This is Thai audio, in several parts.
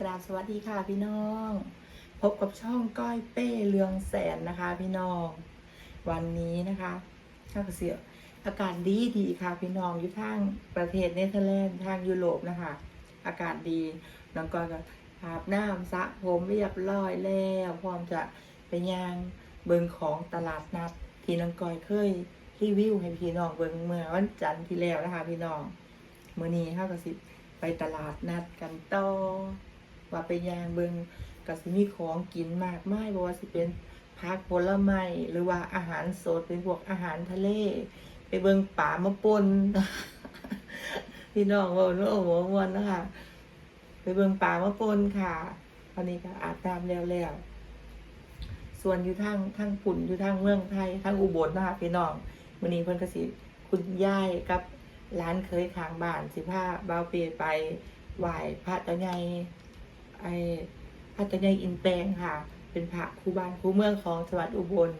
กราบสวัสดีค่ะพี่น้อง พบกับช่องก้อยเป้เรืองแสนนะคะ พี่น้อง วันนี้นะคะข้าวเสียอากาศดีดีค่ะพี่น้องอยู่ทางประเทศเนเธอร์แลนด์ทางยุโรปนะคะ อากาศดีน้องก้อยก็อาบน้ำสระผมเรียบร้อยแล้วพร้อมจะไปย่างเบิงของตลาดนัด ที่น้องก้อยเคยรีวิวให้พี่น้องเบิงเมื่อวันจันทร์ที่แล้วนะคะ พี่น้องเมื่อนี้ข้าวกระสิบไปตลาดนัดกันต่อ ว่าไปยางเบิงก็สิมีของกินมากมายบ่ว่าสิเป็นผักผลไม้หรือว่าอาหารสดเป็นพวกอาหารทะเล ไปเบิงป่ามะปนพี่น้องว่าเนื้อหัวมวนนะคะไปเบิงป่ามะปนค่ะตอนนี้ก็อาบน้ำแล้วแล้วส่วนอยู่ทางทางปุ่นอยู่ทางเมืองไทยทางอุบลนะคะพี่น้องมื้อนี้เพิ่นก็สิคุณยายกับร้านเคยขางบ้านสิผ้าบาวเปไปไหว้พระเจ้าใหญ่ ไอพระเจ้าใหญ่อินแปลงค่ะ เป็นพระคู่บ้านคู่เมืองของจังหวัดอุบล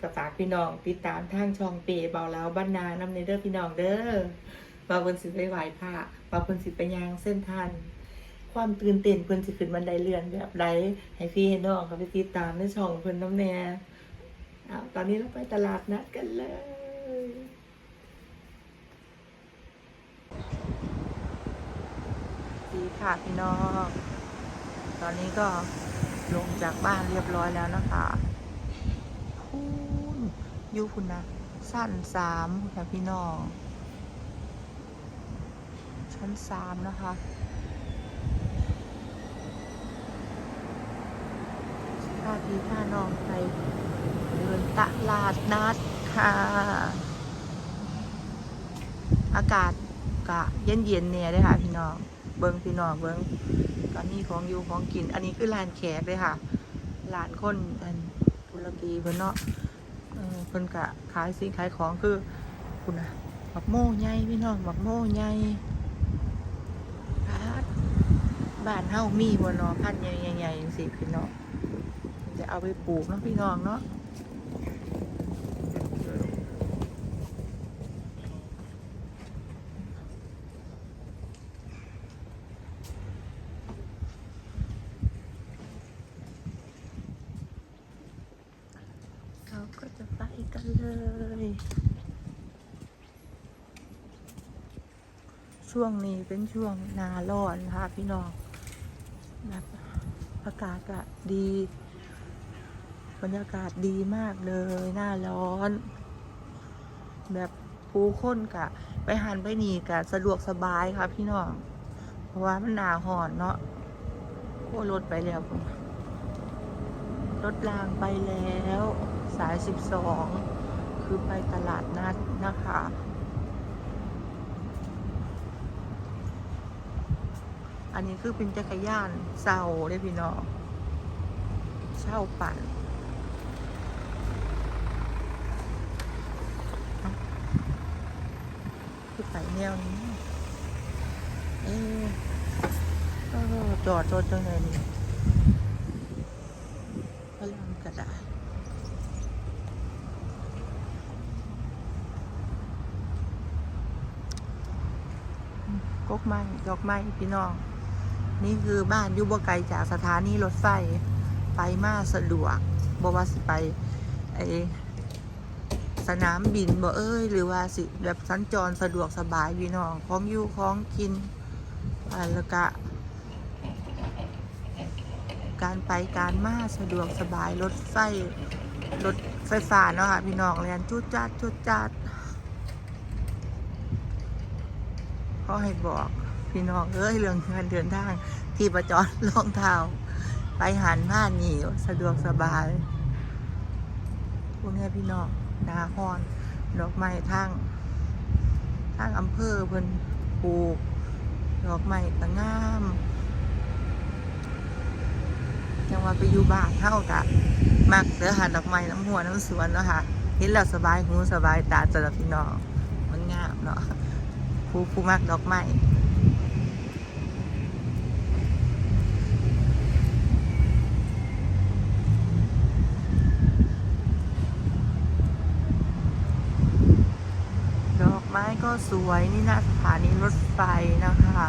กับฝากพี่น้อง ติดตามทางช่องเปเบาแล้วบ้านนาน้ำในเด้อพี่น้องเด้อบาเพิ่นสิไปไหว้พระบาเพิ่นสิไปยางเส้นทันความตื่นเต้นเพิ่นสิขึ้นบันไดเลื่อนแบบใดให้พี่ให้น้องเขาไปติดตามในช่องเพิ่นน้ำแน่เอาตอนนี้เราไปตลาดนัดกันเลยดีค่ะพี่น้อง อนนี้ก็ลงจากบ้านเรียบร้อยแล้วนะคะพูนยูคุณนะ สั้นสามค่ะพี่น้อง ชั้นสามนะคะค่าพี่ค่าน้องไปเดินตลาดนัดค่ะ อากาศกะเย็นๆเนี่ยเลยค่ะพี่น้อง บิ้งพี่น้องเบิ้งก็มีของอยู่ของกิน อันนี้คือร้านแขกเลยค่ะร้านคนอันตุรกีเพิ่นเนาะเพิ่นกะขายสิ่งขายของคือคุณนะบักโม่ใหญ่พี่น้องบักโม่ใหญ่พัดบ้านเฮามีบ่เนาะพันธุ์ใหญ่ๆจังซี่พี่น้องจะเอาไปปลูกเนาะพี่น้องเนาะ เราก็จะไปกันเลย ช่วงนี้เป็นช่วงหนาร้อนค่ะพี่น้องแบบอากาศก็ดี บรรยากาศดีมากเลยหน้าร้อน แบบผู้คนกะ ไปหันไปหนีกะสะดวกสบายค่ะพี่น้อง เพราะว่ามันหนาหอนเนาะโอ้รถไปแล้วรถรางไปแล้ว สาย12คือไปตลาดนัดนะคะ อันนี้คือเป็นจักรยานเศร้าเลยพี่น้องเช่าปั่นคือไปแนวนี้ เอ๊ะเออจอดรถจังเลยนี่พลังกระดาษกกไม้ดอกไม้พี่น้อง นี่คือบ้านอยู่บ่ไกลจากสถานีรถไฟ ไปมาสะดวกบ่ว่าสิไปไอสนามบินบ่เอ้ย หรือว่าสิแบบสัญจรสะดวกสบายพี่น้องของอยู่ของกินอ่าแล้วก็การไปการมาสะดวกสบายรถไฟรถไฟฟ้าเนาะค่ะพี่น้องเรียนจุดจัดจุดจัดเขาให้บอก พี่น้องเอ้ยเรื่องการเดินทาง ที่ประจรองเท้าไปหันมาหนีสะดวกสบายพวกนี้พี่น้องนาฮอน ดอกไม้ทางทางอำเภอเพิ่นปลูก ดอกไม้ก็งามยังว่าไปอยู่บ้านเท่ากะมักเสือหาดอกไม้น้ำหัวน้ำสวนเนาะค่ะเห็นแล้วสบายหูสบายตาสำหรับพี่น้องมันงามเนาะผู้ผู้มักดอกไม้ ก็สวยนี่นะสถานีรถไฟนะคะ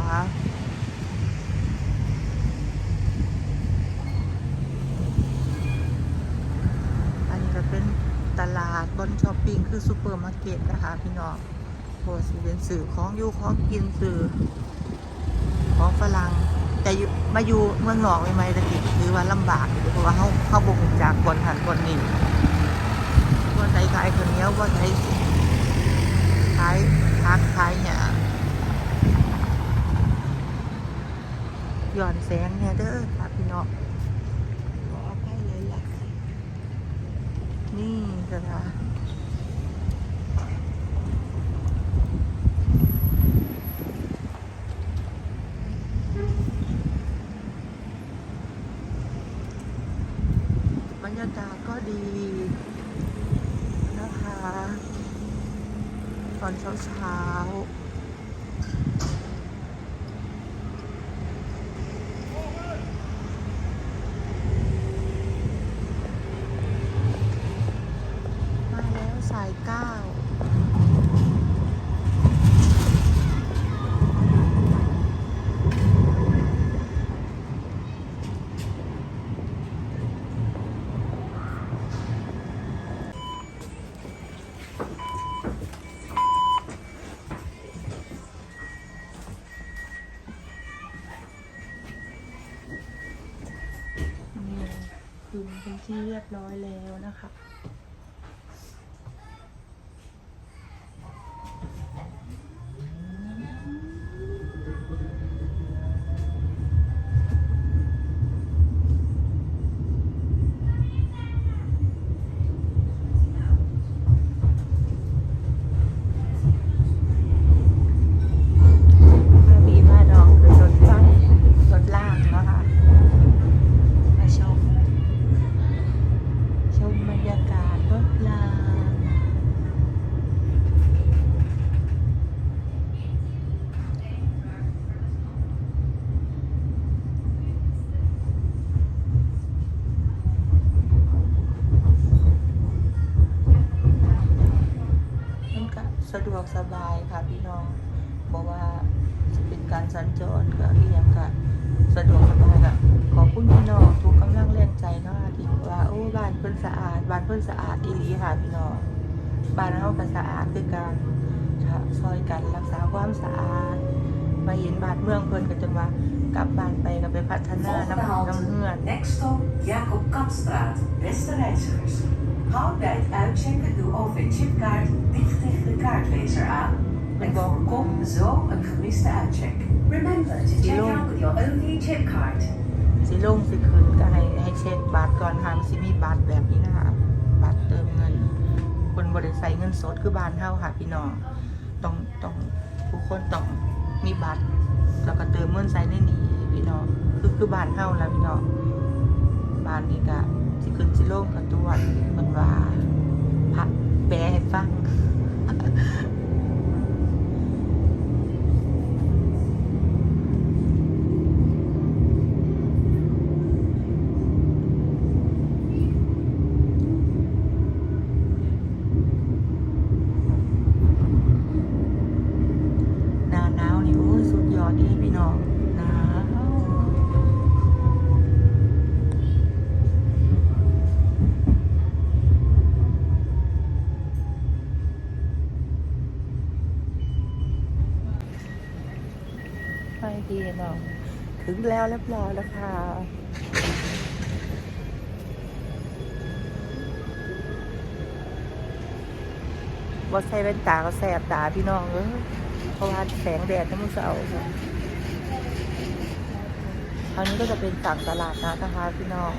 อันนี้ก็เป็นตลาดบนช้อปปิ้งคือซูเปอร์มาร์เก็ตนะคะ พี่น้องโพสิเป็นสื่อของยูของกินสื่อของฝรั่งแต่มาอยู่เมืองนอกใหม่ๆตะกี้คือว่าลำบากเพราะว่าเขาเขาบุกจากคนหันคนนี้คนใส่ขายคนเนี้ยว่าใส่ ขายพักขายเนี่ยย้อนแสงเนี่ยเด้อค่ะพี่น้องขออภัยหลายๆนี่นะคะบรรยากาศก็ดีนะคะ ต อนเช้าเช้า ก็สะดวกสบายค่ะพี่น้องเพราะว่าจะเป็นการสัญจรก็อีหยังก็สะดวกสบายค่ะขอบคุณพี่น้องทุกกำลังแรงใจเนาะที่ว่าโอ้บ้านเพิ่นสะอาดบ้านเพิ่นสะอาดอีหลีค่ะพี่น้องบ้านเฮาก็สะอาดคือการซอยกันรักษาความสะอาดมาเห็นบ้านเมืองเพิ่นก็จะว่ากลับบ้านไปก็ไปพัฒนาหน้ำน้ำเฮือน next stop Jacob Kapstraat. Beste reizigers. Houd bij het uitchecken uw OV-chipkaart dicht tegen de kaartlezer aan en voorkom zo een gemiste uitcheck. Remember to check out with your OV-chip card. สิลงสิคืนก็ให้ให้เช็คบัตรก่อนค่ะมันสิมีบัตรแบบนี้นะคะบัตรเติมเงิน คนบริใส่เงินสดคือบ้านเฮาค่ะพี่น้องต้องต้องทุกคนต้องมีบัตร แล้วก็เติมเงินใส่ในนี้พี่น้องคือคือบ้านเฮาแล้วพี่น้องบ้านนี้ก็สิ ขึ้นสิโลงกระตวดมันว่าพักแปลให้ฟัง ไปดีเนาะถึงแล้วเรียบร้อยแล้วค่ะว่าใส่แว่นตาก็แสบตาพี่น้องเออเพราะว่าแสงแดดน้ำมันเสาคราวนี้ก็จะเป็นต่างตลาดนะนะคะพี่น้อง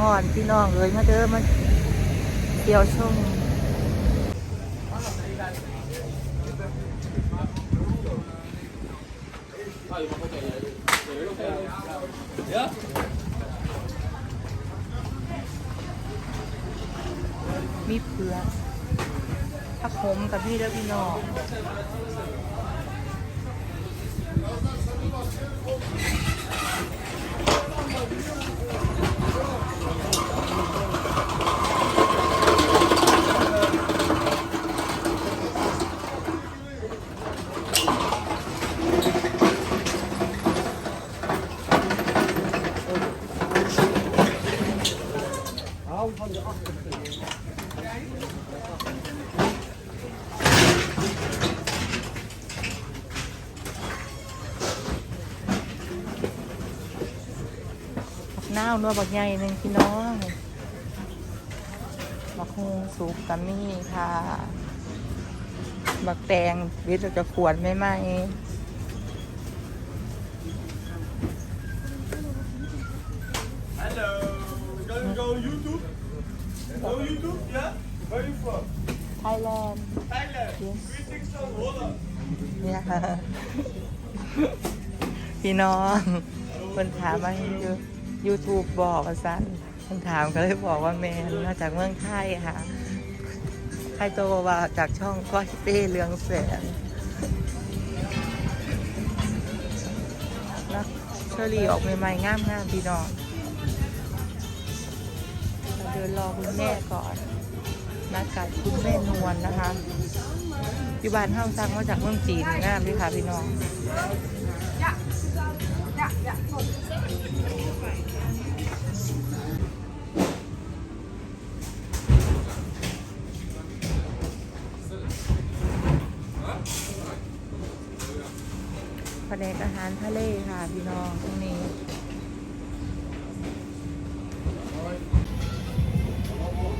ฮอนพี่น้องเลยมาเด้อมาเที่ยวชมมีเผือกผักขมกับพี่เด้อพี่น้องาวนัวบักใหญ่หนึ่งพี่น้องบักฮงสุกกัมมี่ค่ะ บักแตงวิทย์จะขวดไม่ไหม Hello, we're gonna go YouTube. Go YouTube, yeah? Where you from? ไทยแลนด์ Thailand. Yes. Greetings from Holland. เนี่ยพี่น้องคนถามมายูยู ทูบบอกว่าสั้นคนถามก็เลยบอกว่าแมนมาจากเมืองไทยค่ะไทยโตว่าจากช่องก้อยเป้เรืองแสนแล้วเชอรี่ออกใหม่ๆงามๆพี่น้องเราเดินรอคุณแม่ก่อนนัดกับคุณแม่นวลนะคะอยู่บ้านเฮาสั่งมาจากเมืองจีนงามด้วยค่ะพี่น้อง แผนกอาหารทะเลค่ะ พี่น้องตรงนี้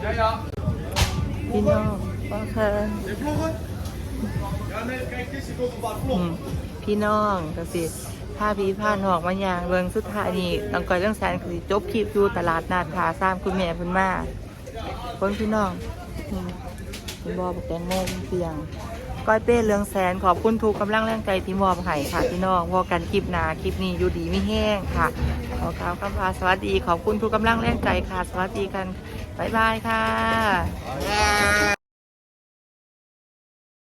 Ja, ja. พี่น้องก็คือ Je vloggen? Ja, nee, kijk, dit is ik ook een paar อื vlog. มพี่น้องก็สิ ถ้าพี่พาน้องมายางเบิงสุดท้ายนี่น้องก้อยตั้งแสนคือจบคลิปอยู่ตลาดนาดขาสร้างคุณแม่เพิ่นมาคนพี่น้องคุณบอบอกแตงโมเพียง ก้อยเป้เรืองแสนขอบคุณทุกกำลังแรงใจที่มอบให้ค่ะพี่น้องพอกันคลิปนาคลิปนี้อยู่ดีไม่แห้งค่ะขอกล่าวคำว่าสวัสดีขอบคุณทุกกำลังแรงใจค่ะ สวัสดีกัน บ๊ายบายค่ะ